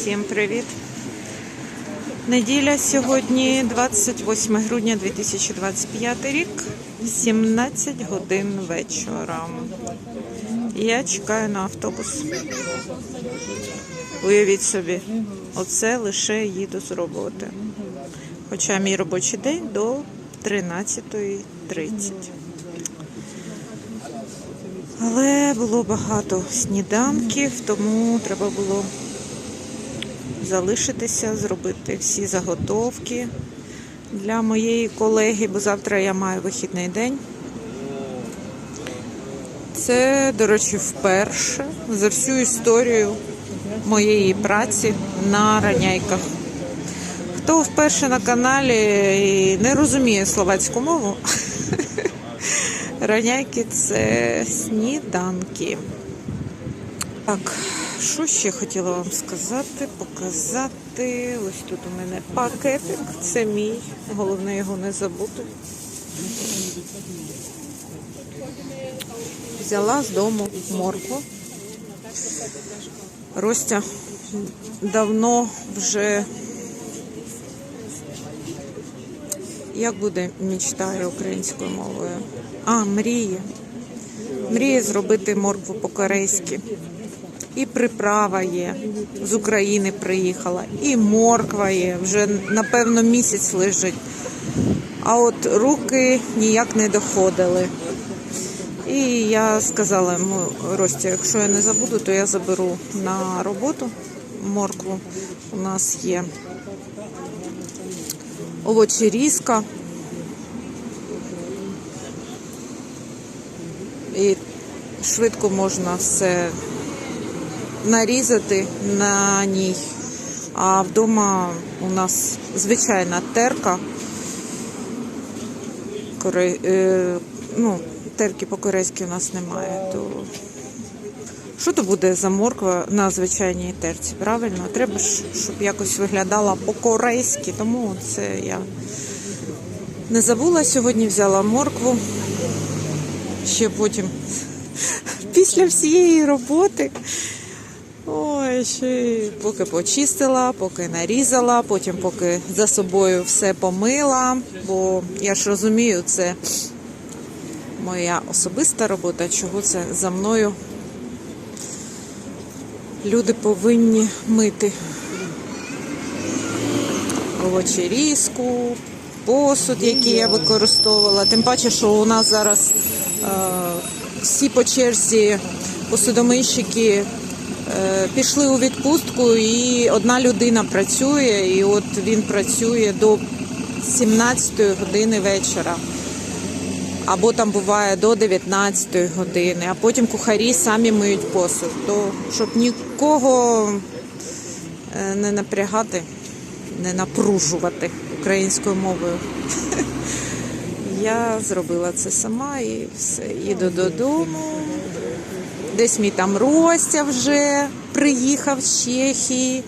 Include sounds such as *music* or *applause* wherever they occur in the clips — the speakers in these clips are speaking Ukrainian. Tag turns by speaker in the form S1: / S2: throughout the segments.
S1: Всім привіт! Неділя сьогодні 28 грудня 2025 рік, 17 годин вечора. Я чекаю на автобус. Уявіть собі, оце лише їду з роботи. Хоча мій робочий день до 13.30. Але було багато сніданків, тому треба було залишитися, зробити всі заготовки для моєї колеги, бо завтра я маю вихідний день. Це, до речі, вперше за всю історію моєї праці на раняйках. Хто вперше на каналі і не розуміє словацьку мову, *laughs* раняйки це сніданки. Так, що ще хотіла вам сказати, показати. Ось тут у мене пакетик. Це мій. Головне його не забути. Взяла з дому моркву. Ростя давно вже. Як буде мечтає українською мовою? А, мріє. Мріє зробити моркву по-корейськи. І приправа є. З України приїхала. І морква є. Вже, напевно, місяць лежить. А от руки ніяк не доходили. І я сказала йому, Ростя, якщо я не забуду, то я заберу на роботу моркву. У нас є овочі різка. І швидко можна все нарізати на ній. А вдома у нас звичайна терка. Коре... е, ну, терки по-корейськи у нас немає. То... Що то буде за морква на звичайній терці? Правильно? Треба ж, щоб якось виглядала по-корейськи, тому це я не забула. Сьогодні взяла моркву. Ще потім, *laughs* після всієї роботи. Ой, ще поки почистила, поки нарізала, потім поки за собою все помила, бо я ж розумію, це моя особиста робота, чого це за мною люди повинні мити. Овочі різку, посуд, який я використовувала. Тим паче, що у нас зараз е, всі по черзі посудомийщики пішли у відпустку, і одна людина працює, і от він працює до 17 години вечора. Або там буває до 19 години, а потім кухарі самі миють посуд. То щоб нікого е, не напрягати, не напружувати українською мовою. *laughs* Я зробила це сама і все. Їду додому. Десь мій там Ростя вже приїхав з Чехії.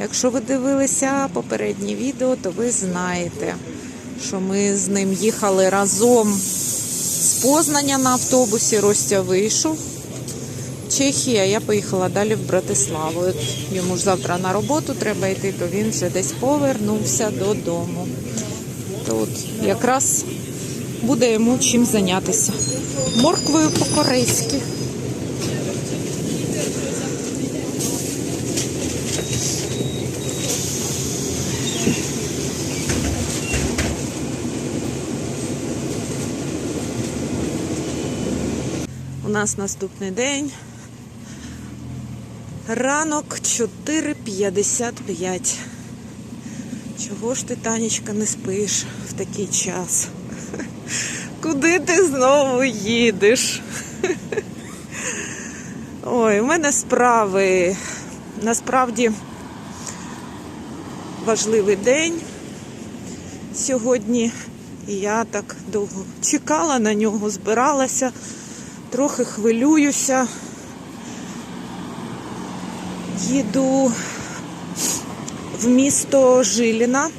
S1: Якщо ви дивилися попереднє відео, то ви знаєте, що ми з ним їхали разом з Познання на автобусі. Ростя вийшов. Чехія, я поїхала далі в Братиславу. Йому ж завтра на роботу треба йти, то він вже десь повернувся додому. То от якраз буде йому чим зайнятися. Морквою по-корейськи. Нас наступний день. Ранок 4.55. Чого ж ти, Танечка, не спиш в такий час? Куди ти знову їдеш? Ой, у мене справи. Насправді важливий день сьогодні. І я так довго чекала на нього, збиралася, трохи хвилююся. Їду в місто Жиліна.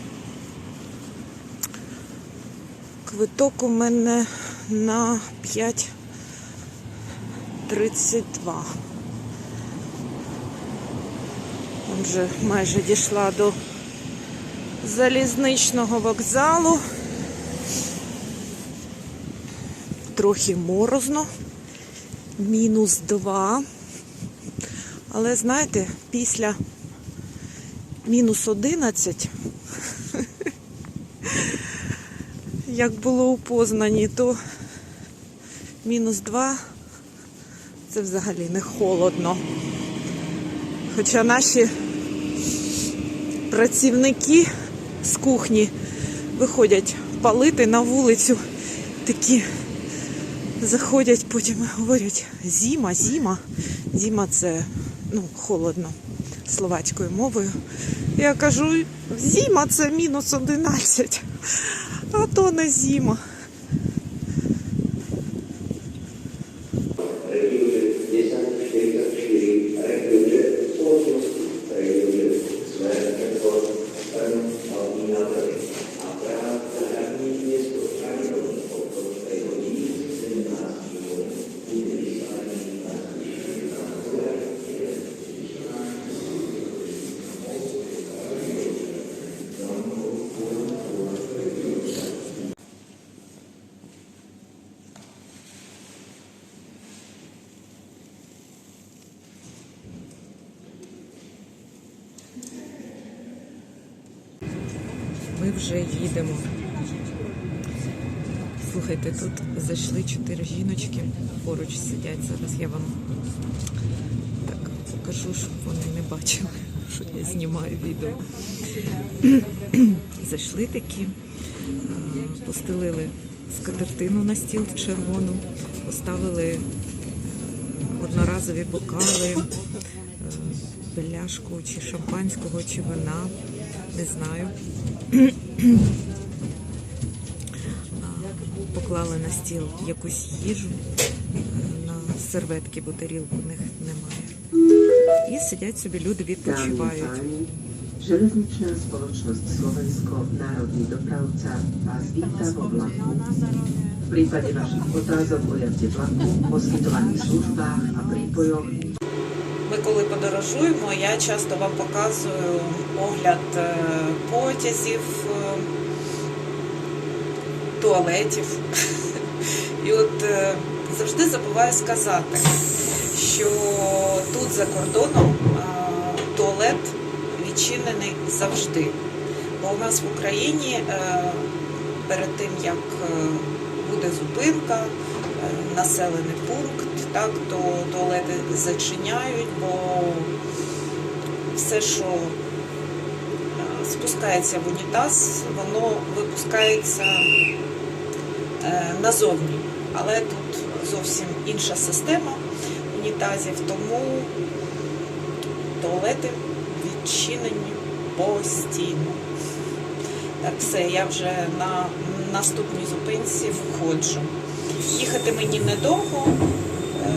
S1: Квиток у мене на 5.32. Вже майже дійшла до залізничного вокзалу. Трохи морозно, мінус два. Але знаєте, після мінус 11, *laughs* як було у Познані, то мінус 2 це взагалі не холодно. Хоча наші працівники з кухні виходять палити на вулицю, такі заходять, потім говорять зіма, зіма. Зіма це ну, холодно словацькою мовою. Я кажу, зіма це мінус 11, а то не зима. Вже їдемо. Слухайте, тут зайшли чотири жіночки, поруч сидять. Зараз я вам так покажу, щоб вони не бачили, *laughs* що я знімаю відео. *clears throat* Зайшли такі, е, постелили скатертину на стіл червону, поставили е, одноразові бокали, е, пляшку чи шампанського, чи вина, не знаю. Поклали на стіл якусь їжу е, на серветки, бо тарілок у них немає. І sидять собі люди, відпочивають.
S2: páni, Železničná spoločnosť Slovensko Národný dopravca vás víta vo vlaku. V prípade vašich otázok o jazde vlaku, poskytovaných službách a prípojoch
S1: Ми коли подорожуємо, я часто вам показую огляд е, потязів, е, туалетів. І от е, завжди забуваю сказати, що тут за кордоном туалет відчинений завжди. Бо у нас в Україні перед тим, як буде зупинка, населений пункт, так, то туалети зачиняють, бо все, що спускається в унітаз, воно випускається е, назовні. Але тут зовсім інша система унітазів, тому туалети відчинені постійно. Так, все, я вже на наступній зупинці входжу. Їхати мені недовго, е,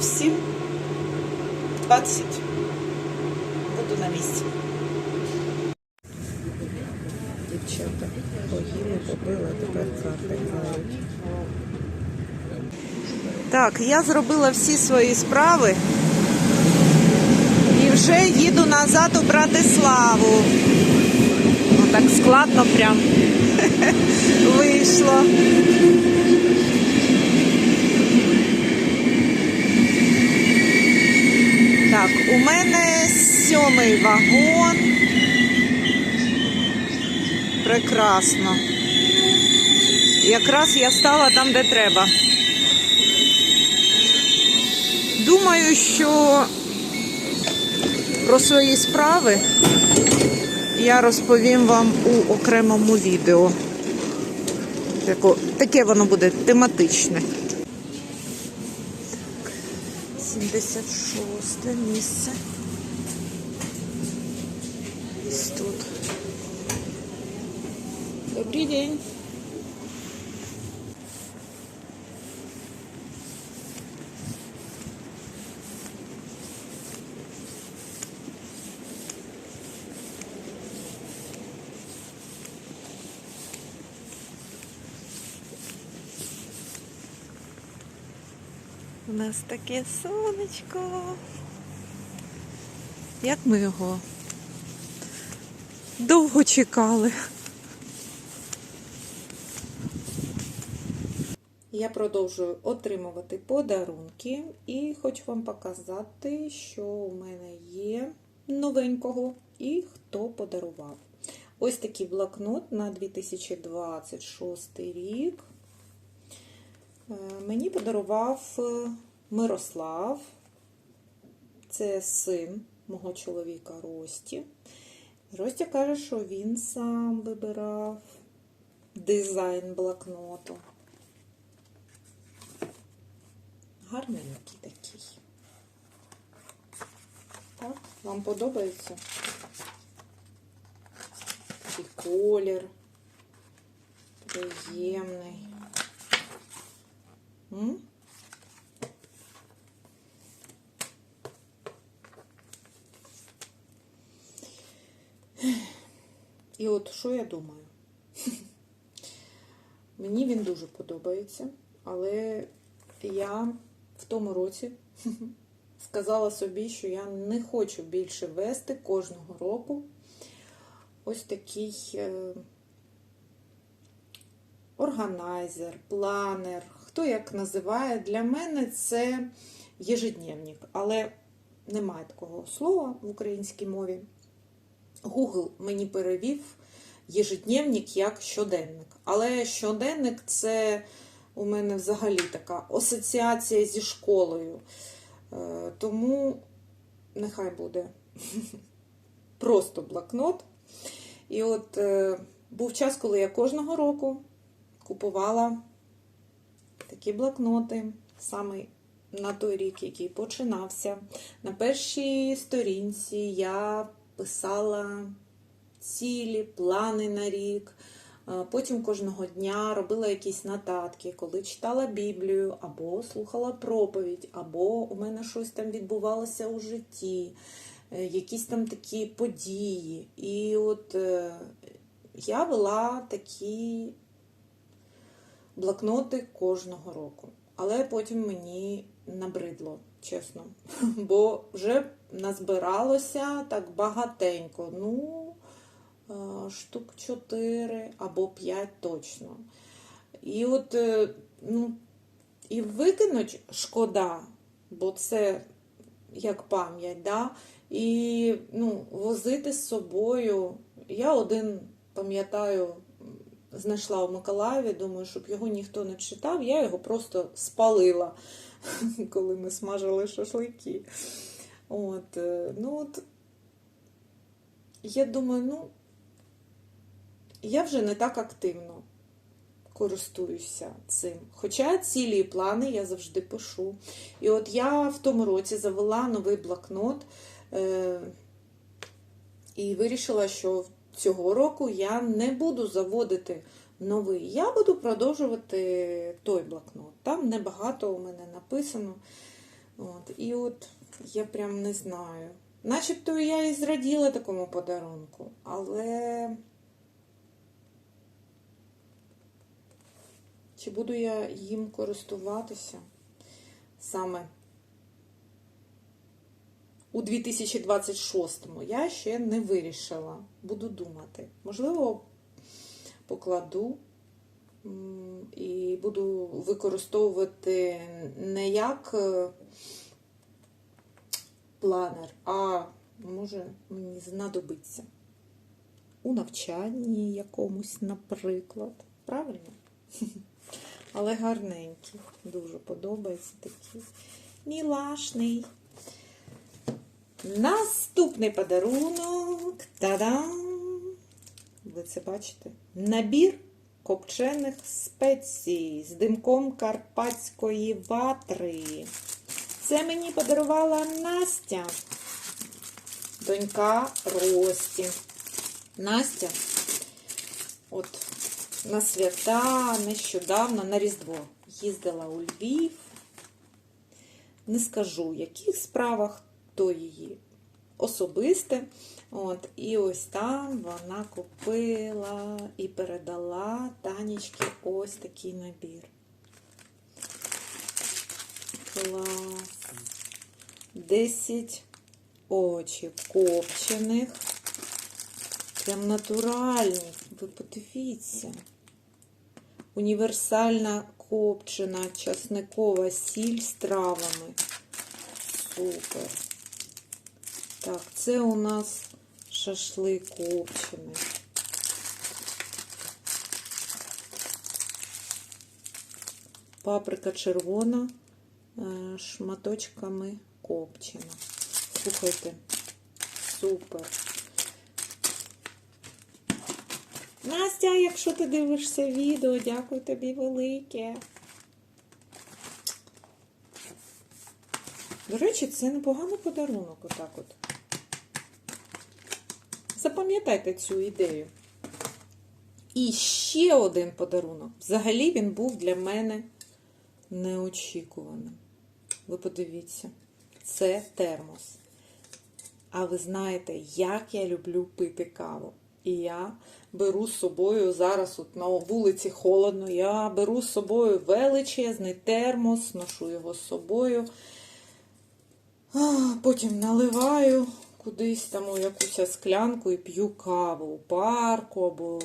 S1: всім 20. Так, я зробила всі свої справи і вже їду назад у Братиславу. Ну, так складно прям *laughs* вийшло. Так, у мене сьомий вагон. Прекрасно. Якраз я стала там, де треба. Думаю, що про свої справи я розповім вам у окремому відео. Таке воно буде тематичне. 76 місце. Ось тут. Добрий день. У нас таке сонечко. Як ми його довго чекали. Я продовжую отримувати подарунки і хочу вам показати, що у мене є новенького і хто подарував. Ось такий блокнот на 2026 рік. Е, Мені подарував е, Мирослав. Це син мого чоловіка Рості. Ростя каже, що він сам вибирав дизайн блокноту. Гарненький такий. Так, вам подобається? Такий колір. Приємний. І от що я думаю? *laughs* Мені він дуже подобається, але я в тому році *laughs* сказала собі, що я не хочу більше вести кожного року ось такий е, органайзер, планер, хто як називає. Для мене це єжедневник, але немає такого слова в українській мові. Google мені перевів єжедневник як щоденник. Але щоденник це у мене взагалі така асоціація зі школою. Е, Тому нехай буде *laughs* просто блокнот. І от е, був час, коли я кожного року купувала такі блокноти, саме на той рік, який починався. На першій сторінці я писала цілі, плани на рік. Потім кожного дня робила якісь нотатки, коли читала Біблію, або слухала проповідь, або у мене щось там відбувалося у житті, е, якісь там такі події. І от е, я вела такі блокноти кожного року. Але потім мені набридло, чесно. *laughs* Бо вже назбиралося так багатенько. Ну, е, штук 4 або 5 точно. І от, е, ну, і викинуть шкода, бо це як пам'ять, да? і ну, возити з собою. Я один пам'ятаю, знайшла у Миколаєві, думаю, щоб його ніхто не читав, я його просто спалила, *laughs* коли ми смажили шашлики. От, е, ну от, я думаю, ну, я вже не так активно користуюся цим. Хоча цілі і плани я завжди пишу. І от я в тому році завела новий блокнот е- і вирішила, що цього року я не буду заводити новий. Я буду продовжувати той блокнот. Там небагато у мене написано. От, і от я прям не знаю. Начебто я і зраділа такому подарунку, але чи буду я їм користуватися саме у 2026-му? Я ще не вирішила. Буду думати. Можливо, покладу і буду використовувати не як е, планер, а може мені знадобиться у навчанні якомусь, наприклад. Правильно? *laughs* Але гарненький. Дуже подобається такий. Мілашний. Наступний подарунок. Та-дам! Ви це бачите? Набір копчених спецій з димком карпатської ватри. Це мені подарувала Настя, донька Рості. Настя, от на свята нещодавно на Різдво їздила у Львів. Не скажу, в яких справах то її особисте. От, і ось там вона купила і передала Танечки ось такий набір. Клас. 10 очі копчених. Прям натуральні. Ви подивіться. Універсальна копчена часникова сіль з травами. Супер. Так, це у нас шашлик копчений. Паприка червона е, шматочками копчена. Слухайте, супер. Настя, якщо ти дивишся відео, дякую тобі велике. До речі, це непоганий подарунок, отак от. Запам'ятайте цю ідею. І ще один подарунок. Взагалі він був для мене неочікуваним. Ви подивіться, це термос. А ви знаєте, як я люблю пити каву. І я беру з собою зараз от на вулиці холодно, я беру з собою величезний термос, ношу його з собою. Потім наливаю кудись там у якусь склянку і п'ю каву у парку або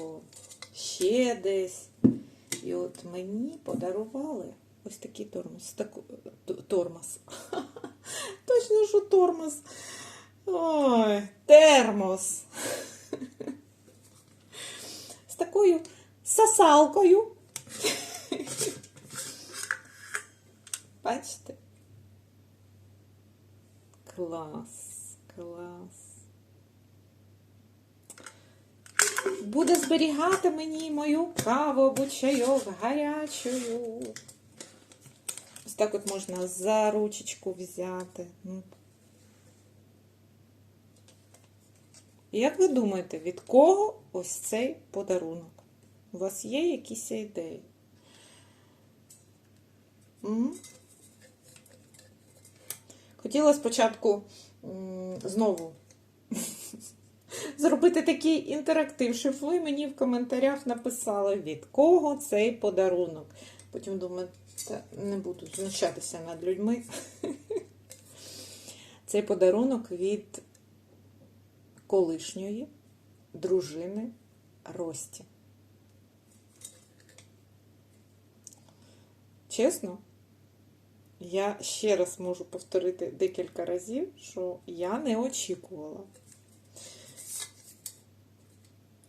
S1: ще десь. І от мені подарували ось такий тормоз. Таку, т- тормоз. *laughs* Точно, що тормоз. Ой, термос. З такою сосалкою. Бачите? Клас, клас. Буде зберігати мені мою каву або чайок гарячою. Ось так от можна за ручечку взяти. Ну. Як ви думаєте, від кого ось цей подарунок? У вас є якісь ідеї? Хотіла спочатку знову зробити такий інтерактив, ви мені в коментарях написали, від кого цей подарунок. Потім думаю, та не буду знущатися над людьми. Цей подарунок від колишньої дружини Рості. Чесно, я ще раз можу повторити декілька разів, що я не очікувала,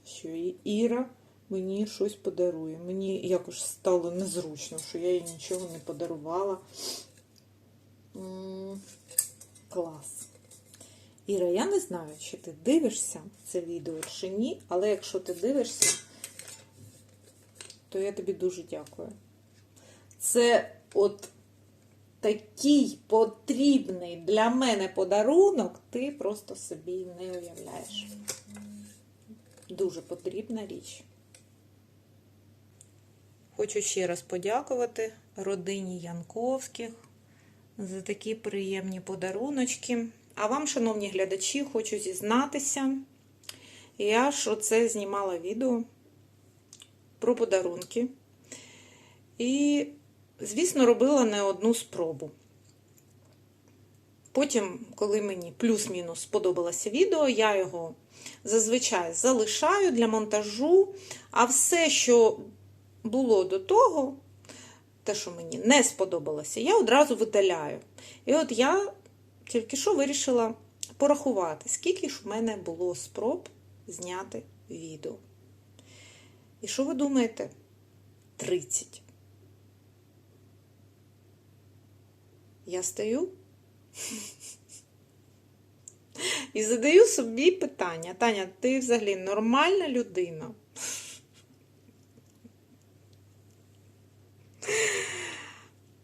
S1: що і Іра мені щось подарує. Мені якось стало незручно, що я їй нічого не подарувала. Клас. Іра, я не знаю, чи ти дивишся це відео чи ні, але якщо ти дивишся, то я тобі дуже дякую. Це от такий потрібний для мене подарунок, ти просто собі не уявляєш. Дуже потрібна річ. Хочу ще раз подякувати родині Янковських за такі приємні подаруночки. А вам, шановні глядачі, хочу зізнатися. Я ж оце знімала відео про подарунки. І, звісно, робила не одну спробу. Потім, коли мені плюс-мінус сподобалося відео, я його зазвичай залишаю для монтажу. А все, що було до того, те, що мені не сподобалося, я одразу видаляю. І от я тільки що вирішила порахувати, скільки ж в мене було спроб зняти відео. І що ви думаєте? 30. Я стою і задаю собі питання. Таня, ти взагалі нормальна людина?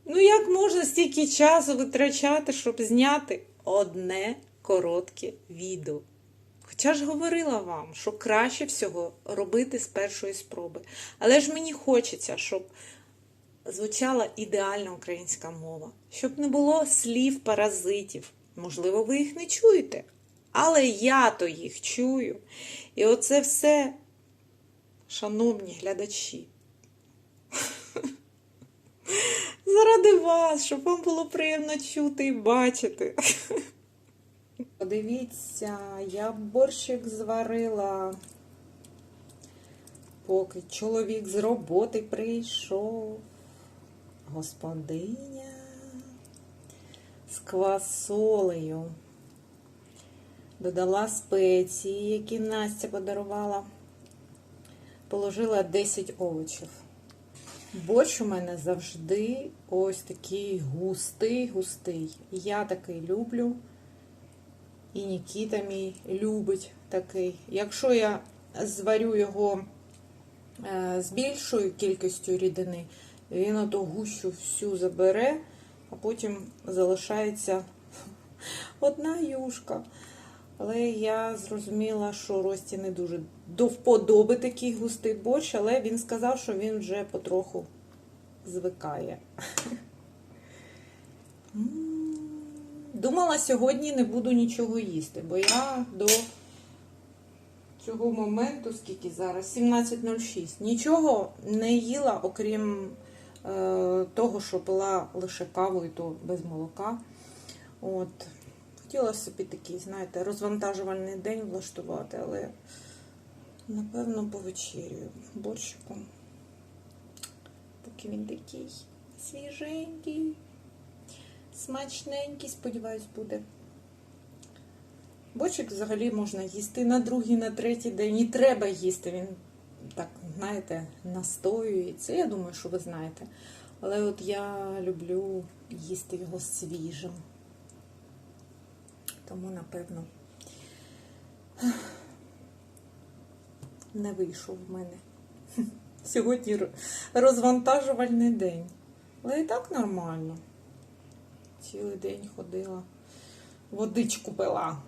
S1: Ну, як можна стільки часу витрачати, щоб зняти одне коротке відео? Хоча ж говорила вам, що краще всього робити з першої спроби. Але ж мені хочеться, щоб звучала ідеальна українська мова, щоб не було слів паразитів. Можливо, ви їх не чуєте, але я то їх чую. І оце все, шановні глядачі. *laughs* Заради вас, щоб вам було приємно чути і бачити. *laughs* Подивіться, я борщик зварила, поки чоловік з роботи прийшов. Господиня з квасолею. Додала спеції, які Настя подарувала. Положила 10 овочів. Борщ у мене завжди ось такий густий, густий. Я такий люблю. І Нікіта мій любить такий. Якщо я зварю його е, з більшою кількістю рідини, він ото гущу всю забере, а потім залишається *laughs* одна юшка. Але я зрозуміла, що Рості не дуже до вподоби такий густий борщ, але він сказав, що він вже потроху звикає. *laughs* Думала, сьогодні не буду нічого їсти, бо я до цього моменту, скільки зараз, 17.06, нічого не їла, окрім того, що пила лише каву і то без молока. От. Хотіла собі такий, знаєте, розвантажувальний день влаштувати, але напевно повечерюю борщиком. Поки він такий свіженький, смачненький, сподіваюсь, буде. Борщик взагалі можна їсти на другий, на третій день. І треба їсти. Він так, знаєте, настоюється. Я думаю, що ви знаєте. Але от я люблю їсти його свіжим. Тому, напевно, не вийшов в мене. *laughs* Сьогодні розвантажувальний день. Але і так нормально. Цілий день ходила, водичку пила.